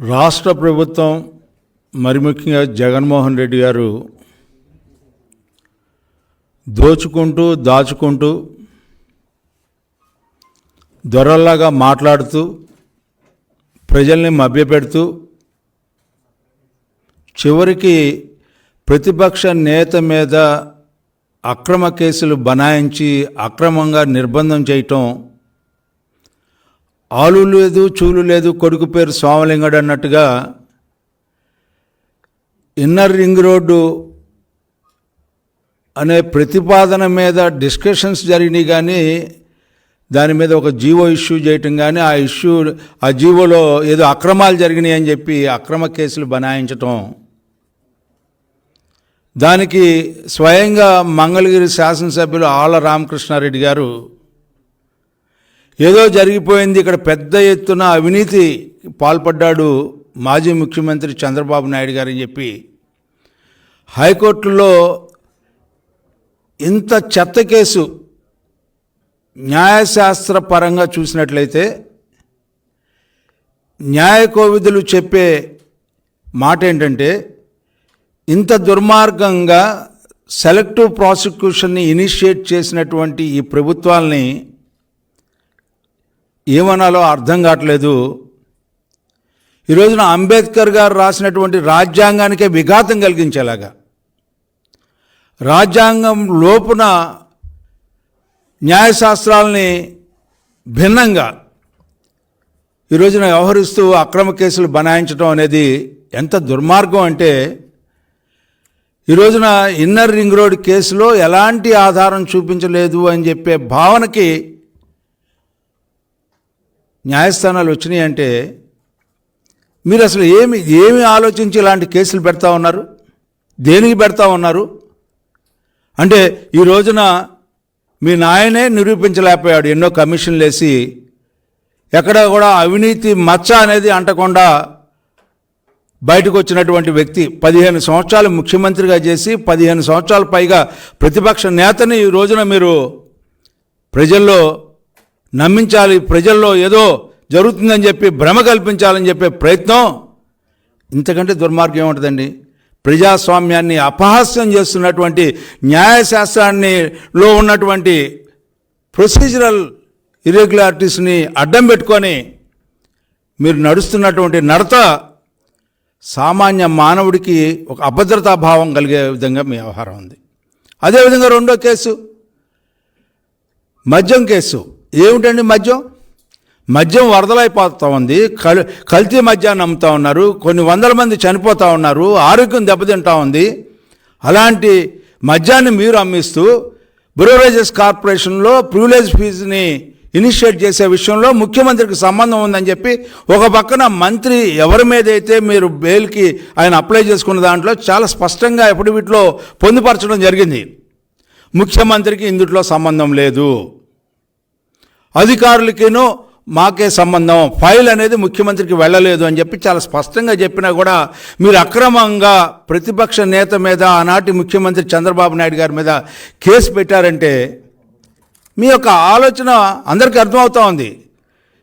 రాష్ట్ర ప్రభుత్వం మరి ముఖ్యంగా జగన్మోహన్ రెడ్డి గారు దోచుకుంటూ దాచుకుంటూ దొరల్లాగా మాట్లాడుతూ ప్రజల్ని మభ్యపెడుతూ చివరికి ప్రతిపక్ష నేత మీద అక్రమ కేసులు బనాయించి అక్రమంగా నిర్బంధం చేయటం ఆలు లేదు చూలు లేదు కొడుకు పేరు సోమలింగడు అన్నట్టుగా ఇన్నర్ రింగ్ రోడ్డు అనే ప్రతిపాదన మీద డిస్కషన్స్ జరిగినాయి కానీ దాని మీద ఒక జీవో ఇష్యూ చేయటం కానీ ఆ ఇష్యూ ఆ జీవోలో ఏదో అక్రమాలు జరిగినాయి అని చెప్పి అక్రమ కేసులు బనాయించటం. దానికి స్వయంగా మంగళగిరి శాసనసభ్యులు ఆళ్ళ రామకృష్ణారెడ్డి గారు ఏదో జరిగిపోయింది. ఇక్కడ పెద్ద ఎత్తున అవినీతి పాల్పడ్డాడు మాజీ ముఖ్యమంత్రి చంద్రబాబు నాయుడు గారని చెప్పి. హైకోర్టులో ఇంత చెత్త కేసు న్యాయశాస్త్ర పరంగా చూసినట్లయితే న్యాయకోవిధులు చెప్పే మాట ఏంటంటే ఇంత దుర్మార్గంగా సెలెక్టివ్ ప్రాసిక్యూషన్ని ఇనిషియేట్ చేసినటువంటి ఈ ప్రభుత్వాల్ని ఏమనాలో అర్థం కావట్లేదు. ఈ రోజున అంబేద్కర్ గారు రాసినటువంటి రాజ్యాంగానికే విఘాతం కలిగించేలాగా. రాజ్యాంగం లోపున న్యాయశాస్త్రాలని భిన్నంగా ఈ రోజున వ్యవహరిస్తూ అక్రమ కేసులు బనాయించడం అనేది ఎంత దుర్మార్గం అంటే ఈ రోజున ఇన్నర్ రింగ్ రోడ్ కేసులో ఎలాంటి ఆధారం చూపించలేదు అని చెప్పే భావనకి న్యాయస్థానాలు వచ్చినాయి అంటే మీరు అసలు ఏమి ఏమి ఆలోచించి ఇలాంటి కేసులు పెడతా ఉన్నారు? దేనికి పెడతా ఉన్నారు? అంటే ఈ రోజున మీ నాయనే నిరూపించలేకపోయాడు. ఎన్నో కమిషన్లు వేసి ఎక్కడ కూడా అవినీతి మచ్చ అనేది అంటకుండా బయటకు వచ్చినటువంటి వ్యక్తి పదిహేను సంవత్సరాలు ముఖ్యమంత్రిగా చేసి పదిహేను సంవత్సరాల పైగా ప్రతిపక్ష నేతని ఈ రోజున మీరు ప్రజల్లో నమ్మించాలి. ప్రజల్లో ఏదో జరుగుతుందని చెప్పి భ్రమ కల్పించాలని చెప్పే ప్రయత్నం ఇంతకంటే దుర్మార్గం ఏముంటుందండి? ప్రజాస్వామ్యాన్ని అపహాస్యం చేస్తున్నటువంటి న్యాయశాస్త్రాన్ని లో ఉన్నటువంటి ప్రొసీజరల్ ఇర్రెగ్యులారిటీస్ని అడ్డం పెట్టుకొని మీరు నడుస్తున్నటువంటి నడత సామాన్య మానవుడికి ఒక అభద్రతా భావం కలిగే విధంగా మీ వ్యవహారం ఉంది. అదేవిధంగా రెండో కేసు మద్యం కేసు. ఏమిటండి మద్యం? మద్యం వరదలైపోతూ ఉంది. కల్ కల్తీ మద్యాన్ని అమ్ముతూ ఉన్నారు. కొన్ని వందల మంది చనిపోతూ ఉన్నారు. ఆరోగ్యం దెబ్బతింటా ఉంది. అలాంటి మద్యాన్ని మీరు అమ్మిస్తూ బ్రోరేజెస్ కార్పొరేషన్లో ప్రివిలేజ్ ఫీజుని ఇనిషియేట్ చేసే విషయంలో ముఖ్యమంత్రికి సంబంధం ఉందని చెప్పి ఒక పక్కన మంత్రి ఎవరి మీద అయితే మీరు బెయిల్కి ఆయన అప్లై చేసుకున్న దాంట్లో చాలా స్పష్టంగా ఎప్పుడు వీటిలో పొందుపరచడం జరిగింది. ముఖ్యమంత్రికి ఇందుట్లో సంబంధం లేదు. అధికారులకేనో మాకే సంబంధం. ఫైల్ అనేది ముఖ్యమంత్రికి వెళ్ళలేదు అని చెప్పి చాలా స్పష్టంగా చెప్పినా కూడా మీరు అక్రమంగా ప్రతిపక్ష నేత మీద ఆనాటి ముఖ్యమంత్రి చంద్రబాబు నాయుడు గారి మీద కేసు పెట్టారంటే మీ యొక్క ఆలోచన అందరికీ అర్థమవుతా ఉంది.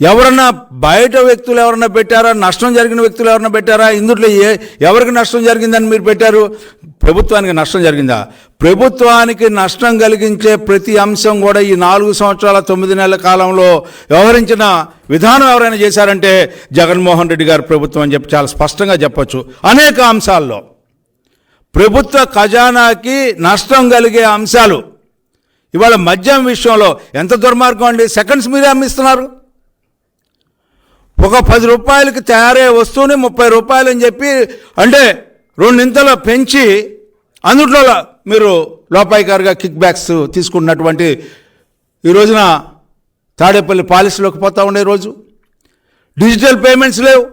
ఎవరన్నా బయట వ్యక్తులు ఎవరన్నా పెట్టారా? నష్టం జరిగిన వ్యక్తులు ఎవరన్నా పెట్టారా? ఇందులో ఏ ఎవరికి నష్టం జరిగిందని మీరు పెట్టారు? ప్రభుత్వానికి నష్టం జరిగిందా? ప్రభుత్వానికి నష్టం కలిగించే ప్రతి అంశం కూడా ఈ నాలుగు సంవత్సరాల తొమ్మిది నెలల కాలంలో వ్యవహరించిన విధానం ఎవరైనా చేశారంటే జగన్మోహన్ రెడ్డి గారు ప్రభుత్వం అని చెప్పి చాలా స్పష్టంగా చెప్పొచ్చు. అనేక అంశాల్లో. ప్రభుత్వ ఖజానాకి నష్టం కలిగే అంశాలు. ఇవాళ మద్యం విషయంలో ఎంత దుర్మార్గం అండి? సెకండ్స్ మీరే అమ్మిస్తున్నారు. ఒక పది రూపాయలకి తయారయ్యే వస్తువుని ముప్పై రూపాయలు అని చెప్పి అంటే రెండింతలు పెంచి అందుట్లో మీరు లోపాయికారుగా కిక్ బ్యాక్స్ తీసుకున్నటువంటి ఈ రోజున తాడేపల్లి పాలసీలోకి పోతా ఉండే రోజు. డిజిటల్ పేమెంట్స్ లేవు.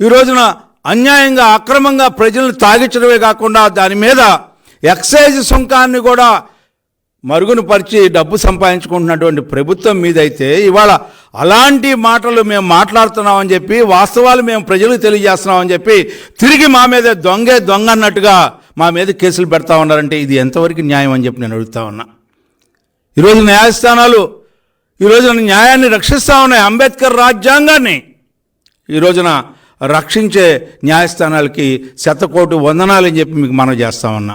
ఈ రోజున అన్యాయంగా అక్రమంగా ప్రజలను తాగించడమే కాకుండా దాని మీద ఎక్సైజ్ సుంకాన్ని కూడా మరుగున పరిచి డబ్బు సంపాదించుకుంటున్నటువంటి ప్రభుత్వం మీదైతే ఇవాళ అలాంటి మాటలు మేము మాట్లాడుతున్నామని చెప్పి వాస్తవాలు మేము ప్రజలకు తెలియజేస్తున్నామని చెప్పి తిరిగి మా మీద దొంగే దొంగ అన్నట్టుగా మా మీద కేసులు పెడతా ఉన్నారంటే ఇది ఎంతవరకు న్యాయం అని చెప్పి నేను అడుగుతా ఉన్నా. ఈరోజు న్యాయస్థానాలు ఈ న్యాయాన్ని రక్షిస్తూ ఉన్నాయి అంబేద్కర్ రాజ్యాంగాన్ని. ఈ రోజున రక్షించే న్యాయస్థానాలకి శతకోటి వందనాలని చెప్పి మీకు మనం చేస్తా ఉన్నా.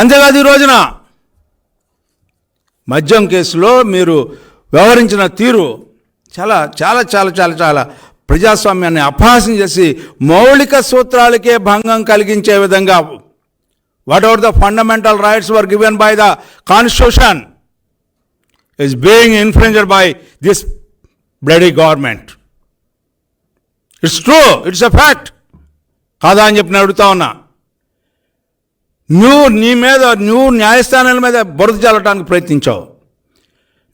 అంతేకాదు ఈ రోజున మద్యం కేసులో మీరు వ్యవహరించిన తీరు చాలా చాలా చాలా చాలా చాలా ప్రజాస్వామ్యాన్ని అపహాసం చేసి మౌలిక సూత్రాలకే భంగం కలిగించే విధంగా whatever the fundamental rights were given by the constitution is being influenced by this bloody government it's true it's a fact కాదా అని చెప్పి నేను అడుగుతా ఉన్నా. నువ్వు నీ మీద నువ్వు న్యాయస్థానాల మీద బురద చల్లటానికి ప్రయత్నించావు.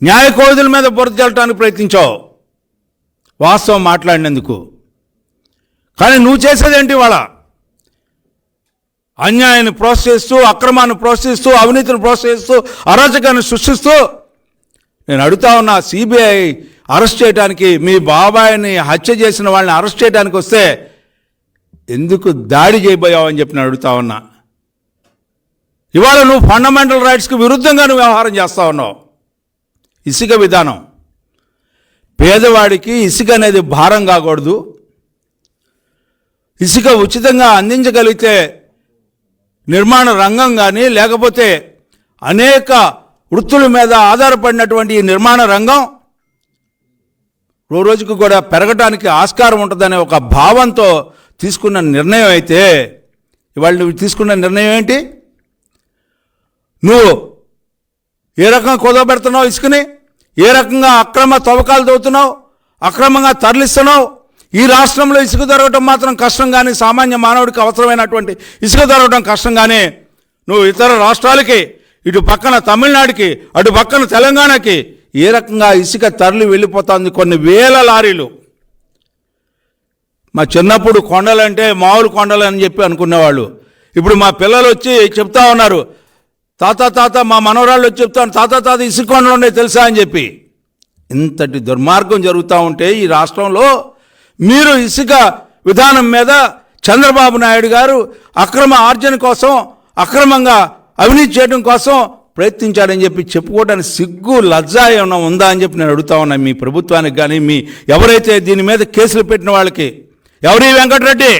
న్యాయ మీద బురద చల్లటానికి ప్రయత్నించావు. వాస్తవం మాట్లాడినందుకు. కానీ నువ్వు చేసేదేంటి వాళ్ళ అన్యాయాన్ని ప్రోత్సహిస్తూ అక్రమాన్ని ప్రోత్సహిస్తూ అవినీతిని ప్రోత్సహిస్తూ అరాచకాన్ని సృష్టిస్తూ నేను అడుగుతా ఉన్నా సిబిఐ అరెస్ట్ చేయడానికి మీ బాబాయిని హత్య చేసిన వాళ్ళని అరెస్ట్ చేయడానికి వస్తే ఎందుకు దాడి చేయబోయావు అని చెప్పి నేను అడుగుతా ఉన్నా. ఇవాళ నువ్వు ఫండమెంటల్ రైట్స్కి విరుద్ధంగా నువ్వు వ్యవహారం చేస్తా ఉన్నావు. ఇసుక విధానం. పేదవాడికి ఇసుక అనేది భారం కాకూడదు. ఇసుక ఉచితంగా అందించగలిగితే నిర్మాణ రంగం కానీ లేకపోతే అనేక వృత్తుల మీద ఆధారపడినటువంటి ఈ నిర్మాణ రంగం రో రోజుకు కూడా పెరగటానికి ఆస్కారం ఉంటుందనే ఒక భావంతో తీసుకున్న నిర్ణయం అయితే ఇవాళ నువ్వు తీసుకున్న నిర్ణయం ఏంటి? నువ్వు ఏ రకంగా కుదవబెడుతున్నావు ఇసుకని? ఏ రకంగా అక్రమ తవ్వకాలు తవ్వుతున్నావు? అక్రమంగా తరలిస్తున్నావు? ఈ రాష్ట్రంలో ఇసుక దొరకటం మాత్రం కష్టం కానీ సామాన్య మానవుడికి అవసరమైనటువంటి ఇసుక దొరకటం కష్టం కానీ నువ్వు ఇతర రాష్ట్రాలకి ఇటు పక్కన తమిళనాడుకి అటు పక్కన తెలంగాణకి ఏ రకంగా ఇసుక తరలి వెళ్ళిపోతుంది కొన్ని వేల లారీలు. మా చిన్నప్పుడు కొండలంటే మామూలు కొండలు అని చెప్పి అనుకునేవాళ్ళు. ఇప్పుడు మా పిల్లలు వచ్చి చెప్తా ఉన్నారు తాత తాత మా మనవరాళ్ళు వచ్చి చెప్తాను తాత తాత ఇసుకొండలు ఉన్నాయి తెలుసా అని చెప్పి. ఇంతటి దుర్మార్గం జరుగుతూ ఉంటే ఈ రాష్ట్రంలో మీరు ఇసుక విధానం మీద చంద్రబాబు నాయుడు గారు అక్రమ ఆర్జన కోసం అక్రమంగా అవినీతి చేయడం కోసం ప్రయత్నించాడని చెప్పి చెప్పుకోవడానికి సిగ్గు లజ్జ ఏమైనా ఉందా అని చెప్పి నేను అడుగుతా ఉన్నా మీ ప్రభుత్వానికి కానీ మీ ఎవరైతే దీని మీద కేసులు పెట్టిన వాళ్ళకి. ఎవరి వెంకటరెడ్డి?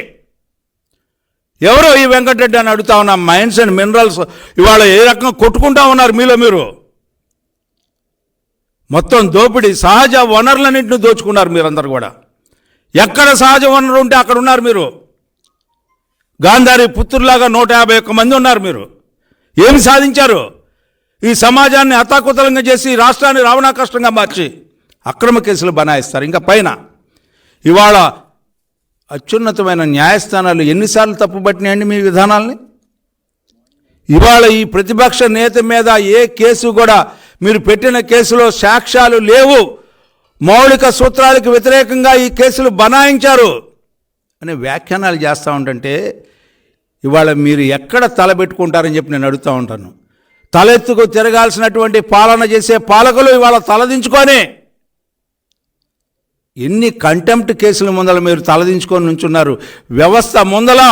ఎవరో ఈ వెంకటరెడ్డి అని అడుగుతా ఉన్నా మైన్స్ అండ్ మినరల్స్ ఇవాళ ఏ రకంగా కొట్టుకుంటా ఉన్నారు మీలో మీరు? మొత్తం దోపిడీ సహజ వనరులన్నింటినీ దోచుకున్నారు మీరందరూ కూడా. ఎక్కడ సహజ వనరు ఉంటే అక్కడ ఉన్నారు మీరు? గాంధారి పుత్రులాగా నూట యాభై ఒక్క మంది ఉన్నారు మీరు. ఏమి సాధించారు? ఈ సమాజాన్ని అతాకుతలంగా చేసి రాష్ట్రాన్ని రావణా కష్టంగా మార్చి అక్రమ కేసులు బనాయిస్తారు. ఇంకా పైన ఇవాళ అత్యున్నతమైన న్యాయస్థానాలు ఎన్నిసార్లు తప్పుపట్టినాయండి మీ విధానాల్ని? ఇవాళ ఈ ప్రతిపక్ష నేత మీద ఏ కేసు కూడా మీరు పెట్టిన కేసులో సాక్ష్యాలు లేవు. మౌలిక సూత్రాలకు వ్యతిరేకంగా ఈ కేసులు బనాయించారు. అనే వ్యాఖ్యానాలు చేస్తూ ఉంటుంటే ఇవాళ మీరు ఎక్కడ తలబెట్టుకుంటారని చెప్పి నేను అడుగుతూ ఉంటాను. తలెత్తుకు తిరగాల్సినటువంటి పాలన చేసే పాలకులు ఇవాళ తలదించుకొని ఎన్ని కంటెంప్ట్ కేసుల ముందల మీరు తలదించుకొని నుంచున్నారు? వ్యవస్థ ముందల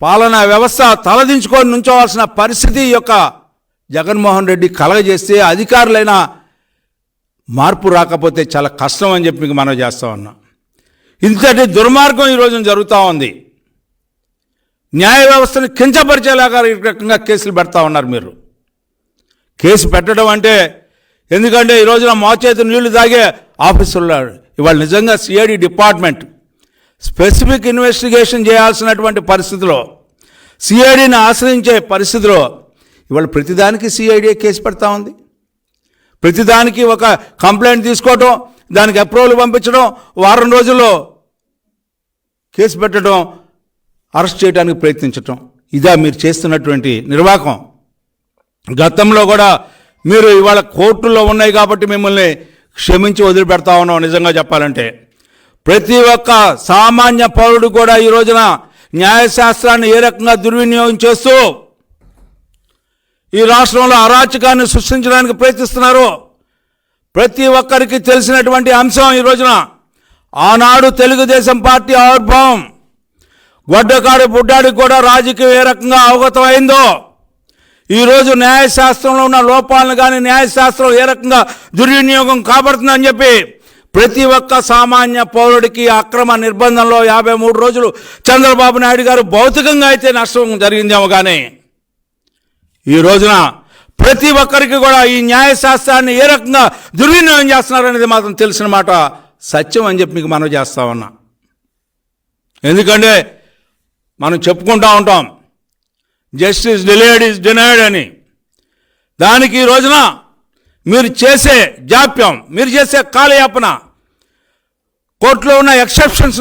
పాలనా వ్యవస్థ తలదించుకొని నుంచోవాల్సిన పరిస్థితి యొక్క జగన్మోహన్ రెడ్డి కలగజేస్తే అధికారులైన మార్పు రాకపోతే చాలా కష్టం అని చెప్పి మీకు మనం చేస్తా ఉన్నాం. ఇంతటి దుర్మార్గం ఈరోజు జరుగుతూ ఉంది. న్యాయ వ్యవస్థను కించపరిచేలాగా ఈ రకంగా కేసులు పెడతా ఉన్నారు మీరు. కేసు పెట్టడం అంటే ఎందుకంటే ఈ రోజున మోచేతి నీళ్ళు తాగే ఆఫీసుల్లో ఇవాళ నిజంగా సిఐడి డిపార్ట్మెంట్ స్పెసిఫిక్ ఇన్వెస్టిగేషన్ చేయాల్సినటువంటి పరిస్థితిలో సిఐడిని ఆశ్రయించే పరిస్థితిలో ఇవాళ ప్రతిదానికి సిఐడి కేసు పెడతా ఉంది. ప్రతిదానికి ఒక కంప్లైంట్ తీసుకోవటం దానికి అప్రూవల్ పంపించడం వారం రోజుల్లో కేసు పెట్టడం అరెస్ట్ చేయడానికి ప్రయత్నించటం. ఇదా మీరు చేస్తున్నటువంటి నిర్వాహకం. గతంలో కూడా మీరు ఇవాళ కోర్టుల్లో ఉన్నాయి కాబట్టి మిమ్మల్ని క్షమించి వదిలిపెడతా ఉన్నాం నిజంగా చెప్పాలంటే. ప్రతి ఒక్క సామాన్య పౌరుడు కూడా ఈ రోజున న్యాయశాస్త్రాన్ని ఏ రకంగా దుర్వినియోగం చేస్తూ ఈ రాష్ట్రంలో అరాచకాన్ని సృష్టించడానికి ప్రయత్నిస్తున్నారు ప్రతి ఒక్కరికి తెలిసినటువంటి అంశం ఈ రోజున ఆనాడు తెలుగుదేశం పార్టీ ఆవిర్భావం గొడ్డకాడు బుడ్డాడికి కూడా రాజకీయం ఏ రకంగా అవగతమైందో ఈరోజు న్యాయశాస్త్రంలో ఉన్న లోపాలను కానీ న్యాయశాస్త్రం ఏ రకంగా దుర్వినియోగం కాబడుతుందని చెప్పి ప్రతి ఒక్క సామాన్య పౌరుడికి అక్రమ నిర్బంధంలో యాభై మూడు రోజులు చంద్రబాబు నాయుడు గారు భౌతికంగా అయితే నష్టం జరిగిందేమో కానీ ఈ రోజున ప్రతి ఒక్కరికి కూడా ఈ న్యాయశాస్త్రాన్ని ఏ రకంగా దుర్వినియోగం చేస్తున్నారనేది మాత్రం తెలిసిన మాట సత్యం అని చెప్పి మీకు మనం చేస్తా ఉన్నా. ఎందుకంటే మనం చెప్పుకుంటా ఉంటాం జస్టిస్ డిలేడ్ ఇస్ డినైడ్ అని. దానికి ఈ రోజున మీరు చేసే జాప్యం మీరు చేసే కాలయాపన కోర్టులో ఉన్న ఎక్సెప్షన్స్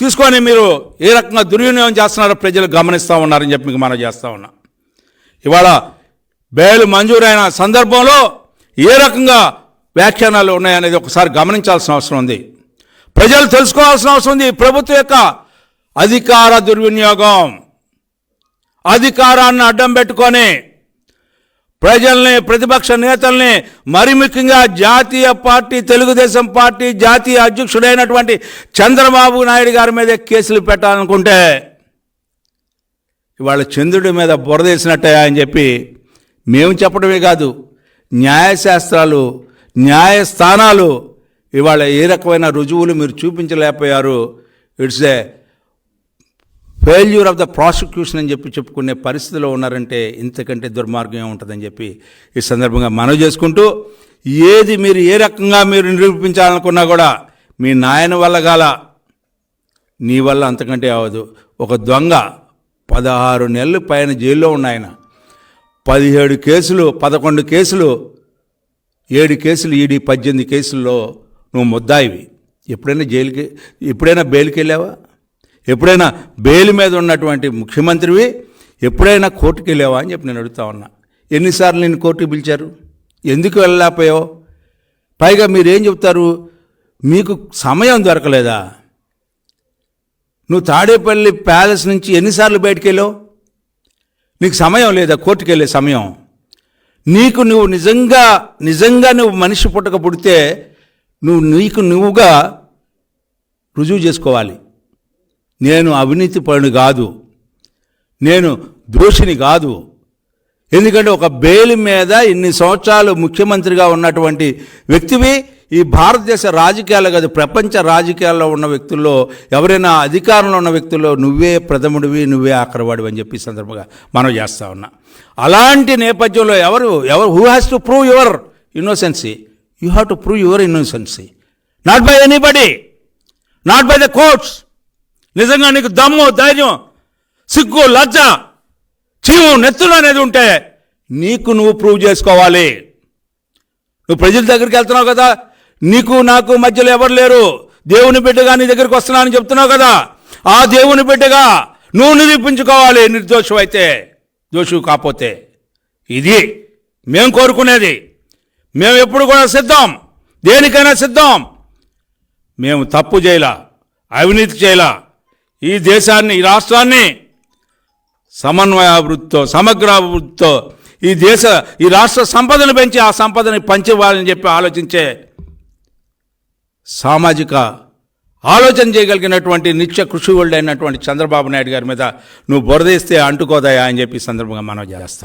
తీసుకొని మీరు ఏ రకంగా దుర్వినియోగం చేస్తున్నారో ప్రజలు గమనిస్తూ ఉన్నారని చెప్పి మీకు మనం చేస్తూ ఉన్నా. ఇవాళ బెయిల్ మంజూరైన సందర్భంలో ఏ రకంగా వ్యాఖ్యానాలు ఉన్నాయనేది ఒకసారి గమనించాల్సిన అవసరం ఉంది. ప్రజలు తెలుసుకోవాల్సిన అవసరం ఉంది. ప్రభుత్వం యొక్క అధికార దుర్వినియోగం. అధికారాన్ని అడ్డం పెట్టుకొని ప్రజల్ని ప్రతిపక్ష నేతల్ని మరి ముఖ్యంగా జాతీయ పార్టీ తెలుగుదేశం పార్టీ జాతీయ అధ్యక్షుడైనటువంటి చంద్రబాబు నాయుడు గారి మీద కేసులు పెట్టాలనుకుంటే ఇవాళ చంద్రుడి మీద బురదేసినట్టే అని చెప్పి మేము చెప్పడమే కాదు న్యాయశాస్త్రాలు న్యాయస్థానాలు ఇవాళ ఏ రకమైన రుజువులు మీరు చూపించలేకపోయారు. It's a failure of the prosecution అని చెప్పి చెప్పుకునే పరిస్థితిలో ఉన్నారంటే ఇంతకంటే దుర్మార్గం ఉంటుందని చెప్పి ఈ సందర్భంగా మనవి చేసుకుంటూ ఏది మీరు ఏ రకంగా మీరు నిరూపించాలనుకున్నా కూడా మీ నాయన వల్ల గాల నీ వల్ల అంతకంటే అవ్వదు. ఒక దొంగ పదహారు నెలలు పైన జైల్లో ఉన్నాయన పదిహేడు కేసులు పదకొండు కేసులు ఏడు కేసులు ఈడి పద్దెనిమిది కేసుల్లో నువ్వు ముద్దాయివి. ఎప్పుడైనా జైలుకి ఎప్పుడైనా బెయిల్కి వెళ్ళావా? ఎప్పుడైనా బెయిల్ మీద ఉన్నటువంటి ముఖ్యమంత్రివి ఎప్పుడైనా కోర్టుకి వెళ్ళావా అని చెప్పి నేను అడుగుతా ఉన్నా. ఎన్నిసార్లు నేను కోర్టుకు పిలిచారు? ఎందుకు వెళ్ళలేకపోయావు? పైగా మీరేం చెప్తారు? మీకు సమయం దొరకలేదా? నువ్వు తాడేపల్లి ప్యాలెస్ నుంచి ఎన్నిసార్లు బయటికి వెళ్ళావు? నీకు సమయం లేదా కోర్టుకు వెళ్ళే సమయం? నీకు నువ్వు నిజంగా నిజంగా నువ్వు మనిషి పుట్టక పుడితే నువ్వు నీకు నువ్వుగా రుజువు చేసుకోవాలి. నేను అవినీతి పరుని కాదు. నేను దోషిని కాదు. ఎందుకంటే ఒక బెయిల్ మీద ఇన్ని సంవత్సరాలు ముఖ్యమంత్రిగా ఉన్నటువంటి వ్యక్తివి ఈ భారతదేశ రాజకీయాల్లో కాదు ప్రపంచ రాజకీయాల్లో ఉన్న వ్యక్తుల్లో ఎవరైనా అధికారంలో ఉన్న వ్యక్తుల్లో నువ్వే ప్రథముడివి నువ్వే ఆఖరవాడివి అని చెప్పి సందర్భంగా మనం చేస్తా ఉన్నా. అలాంటి నేపథ్యంలో ఎవరు ఎవరు who has to prove your innocency you have to prove your innocency not by anybody not by the courts నిజంగా నీకు దమ్ము ధైర్యం సిగ్గు లజ్జ చీము నెత్తులు అనేది ఉంటే నీకు నువ్వు ప్రూవ్ చేసుకోవాలి. నువ్వు ప్రజల దగ్గరికి వెళ్తున్నావు కదా నీకు నాకు మధ్యలో ఎవరు లేరు. దేవుని బిడ్డగా నీ దగ్గరికి వస్తున్నానని చెప్తున్నావు కదా ఆ దేవుని బిడ్డగా నువ్వు నిరూపించుకోవాలి నిర్దోషం అయితే దోషు కాపోతే ఇది మేము కోరుకునేది. మేము ఎప్పుడు కూడా సిద్ధం. దేనికైనా సిద్ధం. మేము తప్పు చేయలా అవినీతి చేయలా ఈ దేశాన్ని ఈ రాష్ట్రాన్ని సమన్వయాభివృద్ధితో సమగ్రాభివృద్ధితో సమగ్ర ఈ దేశ ఈ రాష్ట్ర సంపదను పెంచి ఆ సంపదని పంచివ్వాలని చెప్పి ఆలోచించే సామాజిక ఆలోచన చేయగలిగినటువంటి నిత్య కృషి చంద్రబాబు నాయుడు గారి మీద నువ్వు బురదేస్తే అంటుకోదాయా అని చెప్పి సందర్భంగా మనం చేస్తాం.